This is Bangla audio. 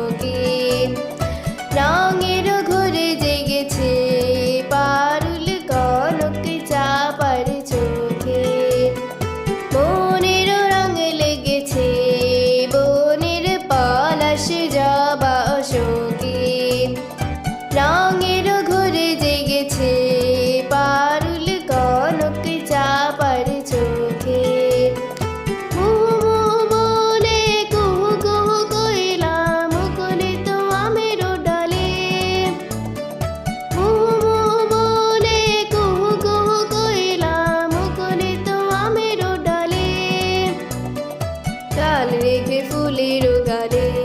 yogi. রেখে ফুলের গালে